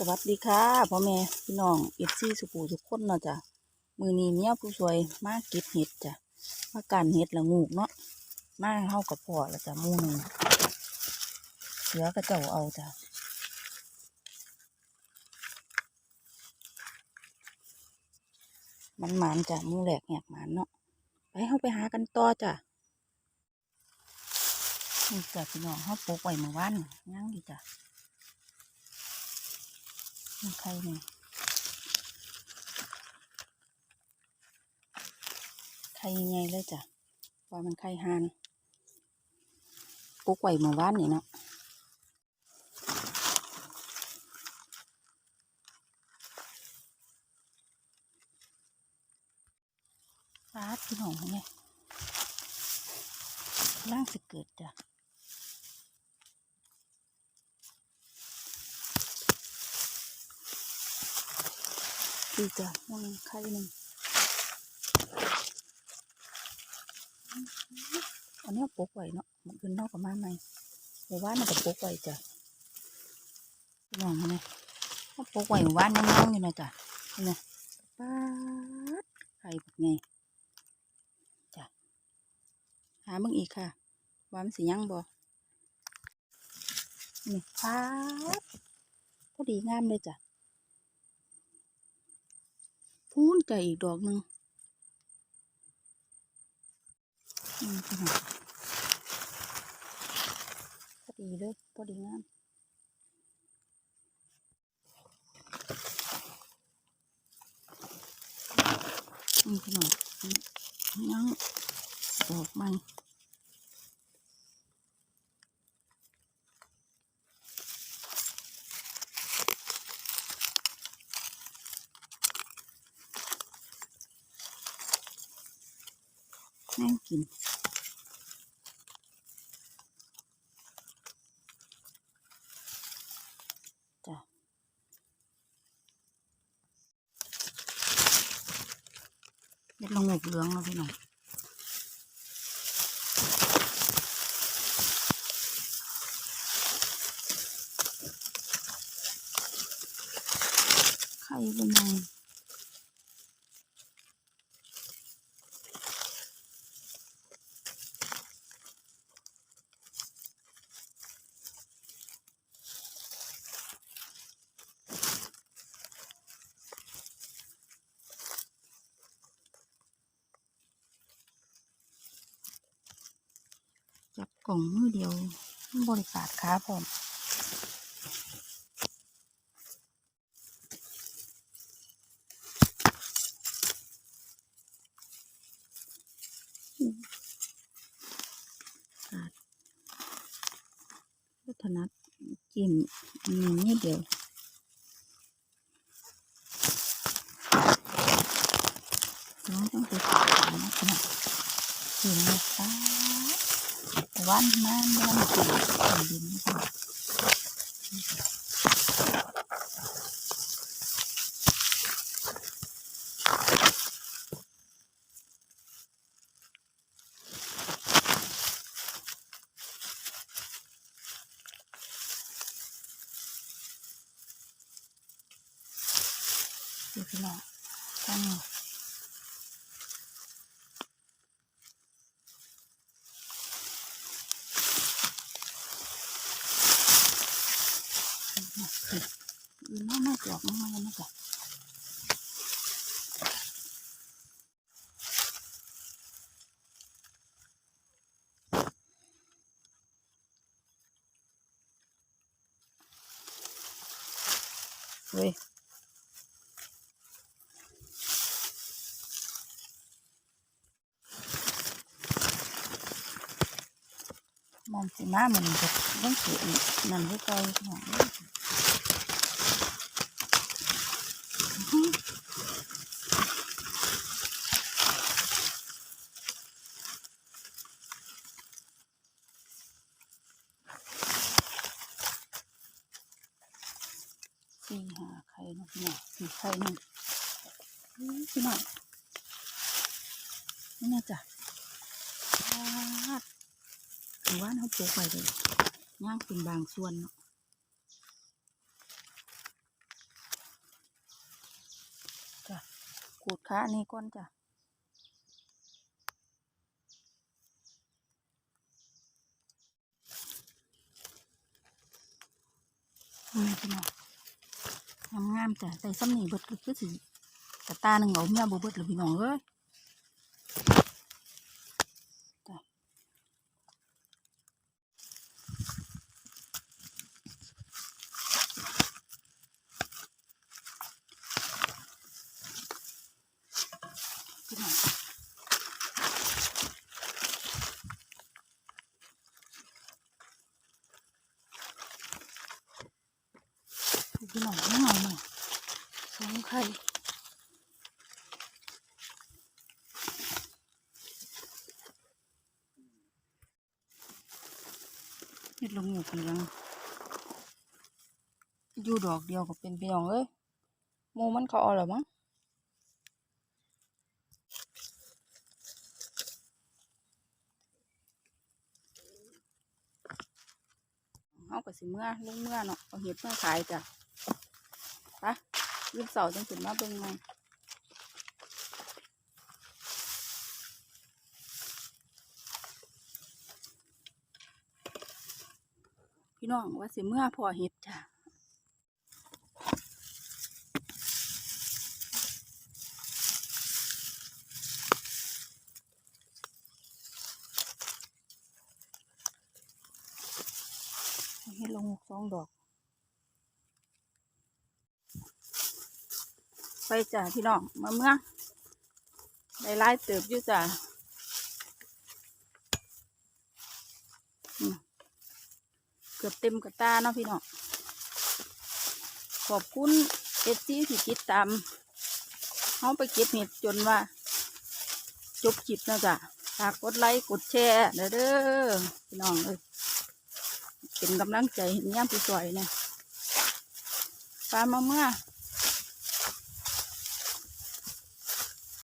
สวัสดีค่ะพ่อแม่พี่น้องเอฟซีสุปูทุกคนเนาะจ้ะมือนี้เมียผู้สวยมาเก็บเห็ดจ้ะมาการเห็ดละงูกเนาะมาเฮากับพ่อแล้วจ้ะมูหนึ่งเสือก็เจ้าเอาจ้ะมันหมานจ้ะมูแหลกแหกหมานเนาะไปเฮาไปหากันต่อจ้ะนี่จ้ะพี่น้องเฮาปลูกไว้เมื่อวานย่างดีจ้ะ ใครเนี่ยไข่ยังไงเลยจ้ะว่ามันไข่หานกุ๊กไหวเมื่อวานนี่เนาะฟาดพี่น้องไงร่างสิเกิดจ้ะ ดีจ้ะมันไข่หนึ่งอันนี้ปกไว้เนาะมันขึ้นนอกกับมาใหม่หมู่บ้านมันก็ปกไว้จ้ะพี่น้องเห็นไหมปกไว้หมู่บ้านน้องๆอยู่นะจ้ะเห็นไหมป๊าดไข่แบบไงจ้ะหาเบิ่งอีกค่ะว่ามันสิยังบ่นี่ป๊าดพอดีงามเลยจ้ะ พูนไก่อีกดอกหนึ่งอืมค่ะพอดีเลยพอดีงามอืมขนาดยังดอกมัน แน่งกินจ้ะเด็ดลงหมกเหลืองแล้วพี่น้องไข่เป็นไง กล่องมือเดียวบริการค้าพร้อมถนัดจิ้มอันนี้นิดเดียวน้องต้องไปขาดนะขนาดกินเลยป้าด วันมันวันกินดินค่ะดูพี่น้องตั้งอื่ นมาไม่จอกมาแล้วนะจ๊ะเว้ยมองสีหน้ามันจะต้องเสียนั่นก็ไกลหน่อย พี่น้องน่นะจ๊ะถือว่าเขาปลูกไปเลยง่างเป็นบางส่วนเนาะจ้ะขูดขานี่ก้นจ้ะนี่พี่น้องงามๆจ้ะใส่ซ้ำหนีบดก็คือสี กระตาหนึ่งเอาเมียบ่เบิดเลยพี่น้องเอ้ยจ้ะพี่น้องพี่น้องไม่เอาหน่อยสองไข่ ดลงอยู่คนยังอยู่ดอกเดียวก็เป็นพี่น้องเอ้ยหมูมันเขาเอาแล้วมั้งเอาก็สิเมื่อลุงเมื่อเนาะเอาเห็ดเมื่อขายจ้ะไปยืมเสาจังสิมาเบิ่งให พี่น้องว่าสิเมื่อพอเห็ดจ้ะให้ลงสองดอก ไปจ้ะพี่น้องมาเมื่อได้ไล่เติบอยู่จ้ะอืม เกือบเต็มกระตาเนาะพี่น้องขอบคุณเอซี่ที่ติดตามเขาไปเก็บเห็ดจนว่าจบคลิปนะจ้ะฝากกดไลค์กดแชร์เด้อเด้อพี่น้องเอ้ยเป็นกำลังใจเห็นย่ามผู้สวยเนี่ยฟ้ามาเมื่อ